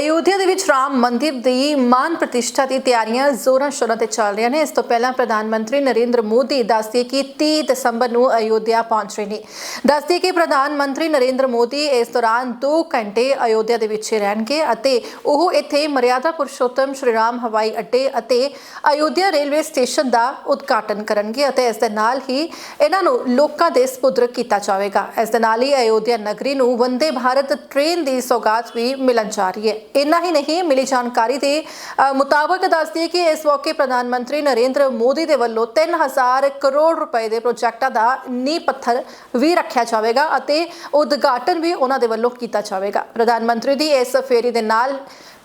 ਅਯੋਧਿਆ ਦੇ ਵਿੱਚ ਰਾਮ ਮੰਦਿਰ ਦੀ ਮਾਨ ਪ੍ਰਤਿਸ਼ਠਾ ਦੀ ਤਿਆਰੀਆਂ ਜ਼ੋਰਾਂ ਸ਼ੋਰਾਂ ਤੇ ਚੱਲ ਰਹੀਆਂ ਨੇ। ਇਸ ਤੋਂ ਪਹਿਲਾਂ ਪ੍ਰਧਾਨ ਮੰਤਰੀ ਨਰਿੰਦਰ ਮੋਦੀ ਦੱਸਦੇ ਕਿ 30 ਦਸੰਬਰ ਨੂੰ ਅਯੋਧਿਆ ਪਹੁੰਚ ਰਹੇ ਨੇ। ਦੱਸਦੇ ਕਿ ਪ੍ਰਧਾਨ ਮੰਤਰੀ ਨਰਿੰਦਰ ਮੋਦੀ ਇਸ ਦੌਰਾਨ 2 ਘੰਟੇ ਅਯੋਧਿਆ ਦੇ ਵਿੱਚ ਰਹਿਣਗੇ ਅਤੇ ਉਹ ਇੱਥੇ ਮਰਿਆਦਾ ਪੁਰਸ਼ੋਤਮ ਸ਼੍ਰੀਰਾਮ ਹਵਾਈ ਅੱਡੇ ਅਤੇ ਅਯੋਧਿਆ ਰੇਲਵੇ ਸਟੇਸ਼ਨ ਦਾ ਉਦਘਾਟਨ ਕਰਨਗੇ ਅਤੇ ਇਸ ਦੇ ਨਾਲ ਹੀ ਇਹਨਾਂ ਨੂੰ ਲੋਕਾਂ ਦੇ ਸਪੁੱਦਰ ਕੀਤਾ ਜਾਵੇਗਾ। ਇਸ ਦੇ ਨਾਲ ਹੀ ਅਯੋਧਿਆ ਨਗਰੀ ਨੂੰ ਵੰਦੇ ਭਾਰਤ ਟ੍ਰੇਨ ਦੀ ਸੌਗਾਤ ਵੀ ਮਿਲਣ ਜਾ ਰਹੀ ਹੈ। ਇੰਨਾ ਹੀ ਨਹੀਂ, ਮਿਲੀ ਜਾਣਕਾਰੀ ਦੇ ਮੁਤਾਬਕ ਦੱਸਦੀ ਹੈ ਕਿ ਇਸ ਮੌਕੇ ਪ੍ਰਧਾਨ ਮੰਤਰੀ ਨਰਿੰਦਰ ਮੋਦੀ ਦੇ ਵੱਲੋਂ 3000 ਕਰੋੜ ਰੁਪਏ ਦੇ ਪ੍ਰੋਜੈਕਟਾਂ ਦਾ ਨੀਂਹ ਪੱਥਰ ਵੀ ਰੱਖਿਆ ਜਾਵੇਗਾ ਅਤੇ ਉਦਘਾਟਨ ਵੀ ਉਹਨਾਂ ਦੇ ਵੱਲੋਂ ਕੀਤਾ ਜਾਵੇਗਾ। ਪ੍ਰਧਾਨ ਮੰਤਰੀ ਦੀ ਇਸ ਫੇਰੀ ਦੇ ਨਾਲ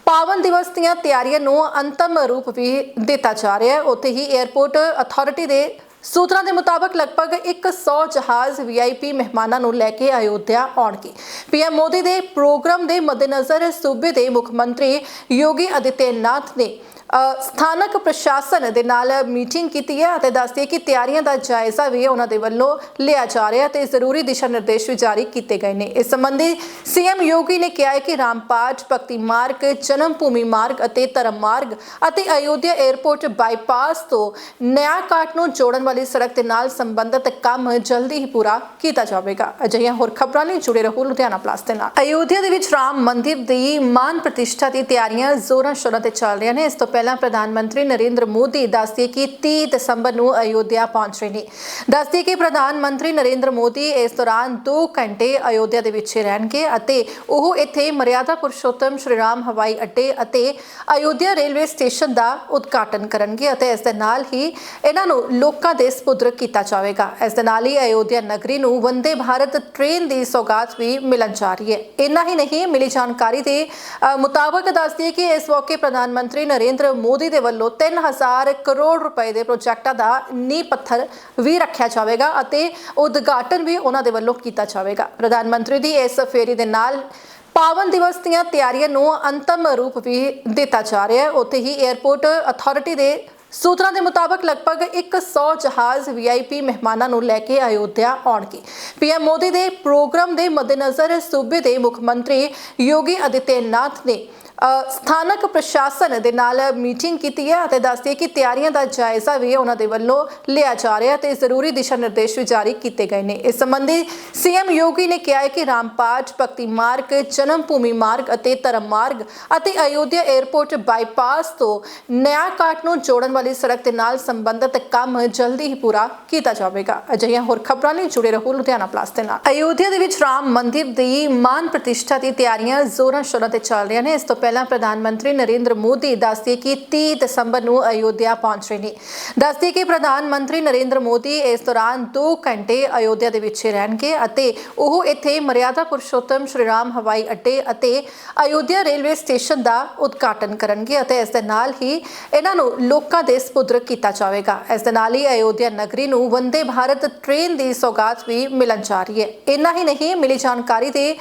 ਪਾਵਨ ਦਿਵਸ ਦੀਆਂ ਤਿਆਰੀਆਂ ਨੂੰ ਅੰਤਮ ਰੂਪ ਵੀ ਦਿੱਤਾ ਜਾ ਰਿਹਾ ਹੈ। ਉੱਥੇ ਹੀ 에ਅਰਪੋਰਟ ਅਥਾਰਟੀ ਦੇ ਸੂਤਰਾਂ ਦੇ ਮੁਤਾਬਕ ਲਗਭਗ 100 ਜਹਾਜ਼ ਵੀਆਈਪੀ ਮਹਿਮਾਨਾਂ ਨੂੰ ਲੈ ਕੇ ਅਯੋਧਿਆ ਆਉਣਗੇ। ਪੀਐਮ ਮੋਦੀ ਦੇ ਪ੍ਰੋਗਰਾਮ ਦੇ ਮੱਦੇਨਜ਼ਰ ਸੂਬੇ ਦੇ ਮੁੱਖ ਮੰਤਰੀ ਯੋਗੀ ਆਦਿੱਤਿਆਨਾਥ ਨੇ ਸਥਾਨਕ ਪ੍ਰਸ਼ਾਸਨ ਦੇ ਨਾਲ ਮੀਟਿੰਗ ਕੀਤੀ ਹੈ ਅਤੇ ਦੱਸਦੀ ਹੈ ਕਿ ਤਿਆਰੀਆਂ ਦਾ ਜਾਇਜ਼ਾ ਵੀ ਉਹਨਾਂ ਦੇ ਵੱਲੋਂ ਲਿਆ ਜਾ ਰਿਹਾ ਤੇ ਜ਼ਰੂਰੀ ਦਿਸ਼ਾ ਨਿਰਦੇਸ਼ ਵੀ ਜਾਰੀ ਕੀਤੇ ਗਏ ਨੇ। ਇਸ ਸੰਬੰਧੀ ਸੀਐਮ ਯੋਗੀ ਨੇ ਕਿਹਾ ਹੈ ਕਿ ਰਾਮਪਾਟ ਭਗਤੀ ਮਾਰਗ ਜਨਮ ਭੂਮੀ ਮਾਰਗ ਅਤੇ ਧਰਮ ਮਾਰਗ ਅਤੇ ਅਯੋਧਿਆ 에ਅਰਪੋਰਟ ਬਾਈਪਾਸ ਤੋਂ ਨਿਆ ਕਾਟ ਨੂੰ ਜੋੜਨ ਵਾਲੀ ਸੜਕ ਦੇ ਨਾਲ ਸੰਬੰਧਿਤ ਕੰਮ ਜਲਦੀ ਹੀ ਪੂਰਾ ਕੀਤਾ ਜਾਵੇਗਾ। ਅਜਿਹੀਆਂ ਹੋਰ ਖਬਰਾਂ ਲਈ ਜੁੜੇ ਰਹੋ ਲੁਧਿਆਣਾ ਪਲੱਸ ਦੇ ਨਾਲ। ਅਯੋਧਿਆ ਦੇ ਵਿੱਚ ਰਾਮ ਮੰਦਿਰ ਦੀ ਮਾਨ ਪ੍ਰਤਿਸ਼ਠਾ ਦੀ ਤਿਆਰੀਆਂ ਜ਼ੋਰਾਂ ਸ਼ੋਰਾਂ ਤੇ ਚੱਲ ਰਹੀਆਂ ਨੇ। ਇਸ ਤੋਂ ਪਹਿਲਾਂ ਪਹਿਲਾਂ ਪ੍ਰਧਾਨ ਮੰਤਰੀ ਨਰਿੰਦਰ ਮੋਦੀ ਦੱਸਦੇ ਕਿ 30 ਦਸੰਬਰ ਨੂੰ ਅਯੋਧਿਆ ਪਹੁੰਚ ਰਹੇ ਨੇ। ਦੱਸਦੇ ਕਿ ਪ੍ਰਧਾਨ ਮੰਤਰੀ ਨਰਿੰਦਰ ਮੋਦੀ ਇਸ ਦੌਰਾਨ 2 ਘੰਟੇ ਅਯੋਧਿਆ ਦੇ ਵਿੱਚ ਰਹਿਣਗੇ ਅਤੇ ਉਹ ਇੱਥੇ ਮਰਿਆਦਾ ਪੁਰਸ਼ੋਤਮ ਸ਼੍ਰੀਰਾਮ ਹਵਾਈ ਅੱਡੇ ਅਤੇ ਅਯੋਧਿਆ ਰੇਲਵੇ ਸਟੇਸ਼ਨ ਦਾ ਉਦਘਾਟਨ ਕਰਨਗੇ ਅਤੇ ਇਸ ਦੇ ਨਾਲ ਹੀ ਇਹਨਾਂ ਨੂੰ ਲੋਕਾਂ ਦੇ ਸਪੁੱਦਰ ਕੀਤਾ ਜਾਵੇਗਾ। ਇਸ ਦੇ ਨਾਲ ਹੀ ਅਯੋਧਿਆ ਨਗਰੀ ਨੂੰ ਵੰਦੇ ਭਾਰਤ ਟ੍ਰੇਨ ਦੀ ਸੌਗਾਤ ਵੀ ਮਿਲਣ ਜਾ ਰਹੀ ਹੈ। ਇੰਨਾ ਹੀ ਨਹੀਂ, ਮਿਲੀ ਜਾਣਕਾਰੀ ਦੇ ਮੁਤਾਬਕ ਦੱਸਦੀ ਹੈ ਕਿ ਇਸ ਮੌਕੇ ਪ੍ਰਧਾਨ ਮੰਤਰੀ ਨਰਿੰਦਰ ਮੋਦੀ ਦੇ ਵੱਲੋਂ 3000 ਕਰੋੜ ਰੁਪਏ ਦੇ ਪ੍ਰੋਜੈਕਟਾਂ ਦਾ ਨੀਂਹ ਪੱਥਰ ਵੀ ਰੱਖਿਆ ਜਾਵੇਗਾ ਅਤੇ ਉਦਘਾਟਨ ਵੀ ਉਹਨਾਂ ਦੇ ਵੱਲੋਂ ਕੀਤਾ ਜਾਵੇਗਾ। ਪ੍ਰਧਾਨ ਮੰਤਰੀ ਦੀ ਇਸ ਫੇਰੀ ਦੇ ਨਾਲ ਪਾਵਨ ਦਿਵਸ ਦੀਆਂ ਤਿਆਰੀਆਂ ਨੂੰ ਅੰਤਮ ਰੂਪ ਵੀ ਦਿੱਤਾ ਜਾ ਰਿਹਾ ਹੈ। ਉੱਥੇ ਹੀ 에ਅਰਪੋਰਟ ਅਥਾਰਟੀ ਦੇ ਸੂਤਰਾਂ ਦੇ ਮੁਤਾਬਕ ਲਗਭਗ 100 ਜਹਾਜ਼ ਵੀਆਈਪੀ ਮਹਿਮਾਨਾਂ ਨੂੰ ਲੈ ਕੇ ਅਯੋਧਿਆ ਆਉਣਗੇ। ਪੀਐਮ ਮੋਦੀ ਦੇ ਪ੍ਰੋਗਰਾਮ ਦੇ ਮੱਦੇਨਜ਼ਰ ਸੂਬੇ ਦੇ ਮੁੱਖ ਮੰਤਰੀ ਯੋਗੀ ਆਦਿੱਤਿਆਨਾਥ ਨੇ ਸਥਾਨਕ ਪ੍ਰਸ਼ਾਸਨ ਦੇ ਨਾਲ ਮੀਟਿੰਗ ਕੀਤੀ ਹੈ ਅਤੇ ਦੱਸਦੀ ਹੈ ਕਿ ਤਿਆਰੀਆਂ ਦਾ ਜਾਇਜ਼ਾ ਵੀ ਉਹਨਾਂ ਦੇ ਵੱਲੋਂ ਲਿਆ ਜਾ ਰਿਹਾ ਤੇ ਜ਼ਰੂਰੀ ਦਿਸ਼ਾ ਨਿਰਦੇਸ਼ ਵੀ ਜਾਰੀ ਕੀਤੇ ਗਏ ਨੇ। ਇਸ ਸੰਬੰਧੀ ਸੀਐਮ ਯੋਗੀ ਨੇ ਕਿਹਾ ਹੈ ਕਿ ਰਾਮਪਾਟ ਭਗਤੀ ਮਾਰਗ ਜਨਮ ਭੂਮੀ ਮਾਰਗ ਅਤੇ ਧਰਮ ਮਾਰਗ ਅਤੇ ਅਯੋਧਿਆ 에ਅਰਪੋਰਟ ਬਾਈਪਾਸ ਤੋਂ ਨਿਆ ਕਾਟ ਨੂੰ ਜੋੜਨ ਵਾਲੀ ਸੜਕ ਦੇ ਨਾਲ ਸੰਬੰਧਿਤ ਕੰਮ ਜਲਦੀ ਹੀ ਪੂਰਾ ਕੀਤਾ ਜਾਵੇਗਾ। ਅਜਿਹੀਆਂ ਹੋਰ ਖਬਰਾਂ ਲਈ ਜੁੜੇ ਰਹੋ ਲੁਧਿਆਣਾ ਪਲੱਸ ਦੇ ਨਾਲ। ਅਯੋਧਿਆ ਦੇ ਵਿੱਚ ਰਾਮ ਮੰਦਿਰ ਦੀ ਮਾਨ ਪ੍ਰਤਿਸ਼ਠਾ ਦੀ ਤਿਆਰੀਆਂ ਜ਼ੋਰਾਂ ਸ਼ੋਰਾਂ ਤੇ ਚੱਲ ਰਹੀਆਂ ਨੇ। ਇਸ ਤੋਂ ਪਹਿਲਾਂ ਪ੍ਰਧਾਨ ਮੰਤਰੀ ਨਰਿੰਦਰ ਮੋਦੀ ਦੱਸਦੇ ਕਿ 30 ਦਸੰਬਰ ਨੂੰ ਅਯੋਧਿਆ ਪਹੁੰਚ ਰਹੇ ਨੇ। ਦੱਸਦੇ ਕਿ ਪ੍ਰਧਾਨ ਮੰਤਰੀ ਨਰਿੰਦਰ ਮੋਦੀ ਇਸ ਦੌਰਾਨ 2 ਘੰਟੇ ਅਯੋਧਿਆ ਦੇ ਵਿੱਚ ਰਹਿਣਗੇ ਅਤੇ ਉਹ ਇੱਥੇ ਮਰਿਆਦਾ ਪੁਰਸ਼ੋਤਮ ਸ਼੍ਰੀਰਾਮ ਹਵਾਈ ਅੱਡੇ ਅਤੇ ਅਯੋਧਿਆ ਰੇਲਵੇ ਸਟੇਸ਼ਨ ਦਾ ਉਦਘਾਟਨ ਕਰਨਗੇ ਅਤੇ ਇਸ ਦੇ ਨਾਲ ਹੀ ਇਹਨਾਂ ਨੂੰ ਲੋਕਾਂ ਦੇ ਸਪੁੱਦਰ ਕੀਤਾ ਜਾਵੇਗਾ। ਇਸ ਦੇ ਨਾਲ ਹੀ ਅਯੋਧਿਆ ਨਗਰੀ ਨੂੰ ਵੰਦੇ ਭਾਰਤ ਟ੍ਰੇਨ ਦੀ ਸੌਗਾਤ ਵੀ ਮਿਲਣ ਜਾ ਰਹੀ ਹੈ। ਇੰਨਾ ਹੀ ਨਹੀਂ, ਮਿਲੀ ਜਾਣਕਾਰੀ ਦੇ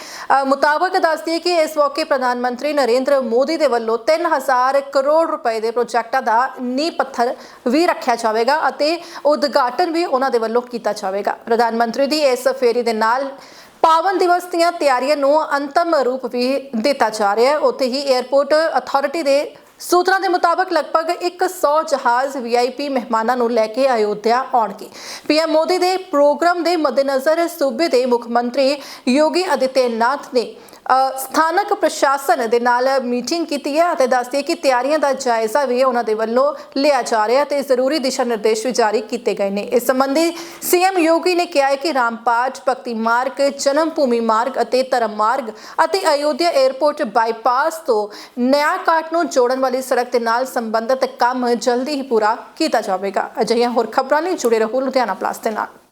ਮੁਤਾਬਕ ਦੱਸਦੀ ਹੈ ਕਿ ਇਸ ਮੌਕੇ ਪ੍ਰਧਾਨ ਮੰਤਰੀ ਨਰਿੰਦਰ ਮੋਦੀ ਦੇ ਵੱਲੋਂ 3000 ਕਰੋੜ ਰੁਪਏ ਦੇ ਪ੍ਰੋਜੈਕਟਾਂ ਦਾ ਨੀਂਹ ਪੱਥਰ ਵੀ ਰੱਖਿਆ ਜਾਵੇਗਾ ਅਤੇ ਉਦਘਾਟਨ ਵੀ ਉਹਨਾਂ ਦੇ ਵੱਲੋਂ ਕੀਤਾ ਜਾਵੇਗਾ। ਪ੍ਰਧਾਨ ਮੰਤਰੀ ਦੀ ਇਸ ਫੇਰੀ ਦੇ ਨਾਲ ਪਾਵਨ ਦਿਵਸ ਦੀਆਂ ਤਿਆਰੀਆਂ ਨੂੰ ਅੰਤਮ ਰੂਪ ਵੀ ਦਿੱਤਾ ਜਾ ਰਿਹਾ ਹੈ। ਉੱਥੇ ਹੀ 에ਅਰਪੋਰਟ ਅਥਾਰਟੀ ਦੇ ਸੂਤਰਾਂ ਦੇ ਮੁਤਾਬਕ ਲਗਭਗ 100 ਜਹਾਜ਼ ਵੀਆਈਪੀ ਮਹਿਮਾਨਾਂ ਨੂੰ ਲੈ ਕੇ ਅਯੋਧਿਆ ਆਉਣਗੇ। ਪੀਐਮ ਮੋਦੀ ਦੇ ਪ੍ਰੋਗਰਾਮ ਦੇ ਮੱਦੇਨਜ਼ਰ ਸੂਬੇ ਦੇ ਮੁੱਖ ਮੰਤਰੀ ਯੋਗੀ ਆਦਿੱਤਿਆਨਾਥ ਨੇ ਸਥਾਨਕ ਪ੍ਰਸ਼ਾਸਨ ਦੇ ਨਾਲ ਮੀਟਿੰਗ ਕੀਤੀ ਹੈ ਅਤੇ ਦੱਸਦੀ ਹੈ ਕਿ ਤਿਆਰੀਆਂ ਦਾ ਜਾਇਜ਼ਾ ਵੀ ਉਹਨਾਂ ਦੇ ਵੱਲੋਂ ਲਿਆ ਜਾ ਰਿਹਾ ਤੇ ਜ਼ਰੂਰੀ ਦਿਸ਼ਾ ਨਿਰਦੇਸ਼ ਵੀ ਜਾਰੀ ਕੀਤੇ ਗਏ ਨੇ। ਇਸ ਸੰਬੰਧੀ ਸੀਐਮ ਯੋਗੀ ਨੇ ਕਿਹਾ ਹੈ ਕਿ ਰਾਮਪਾਟ ਭਗਤੀ ਮਾਰਗ ਜਨਮ ਭੂਮੀ ਮਾਰਗ ਅਤੇ ਧਰਮ ਮਾਰਗ ਅਤੇ ਅਯੋਧਿਆ 에ਅਰਪੋਰਟ ਬਾਈਪਾਸ ਤੋਂ ਨਿਆ ਕਾਟ ਨੂੰ ਜੋੜਨ ਵਾਲੀ ਸੜਕ ਦੇ ਨਾਲ ਸੰਬੰਧਿਤ ਕੰਮ ਜਲਦੀ ਹੀ ਪੂਰਾ ਕੀਤਾ ਜਾਵੇਗਾ। ਅਜਿਹੀਆਂ ਹੋਰ ਖਬਰਾਂ ਲਈ ਜੁੜੇ ਰਹੋ ਲੁਧਿਆਣਾ ਪਲੱਸ ਦੇ ਨਾਲ।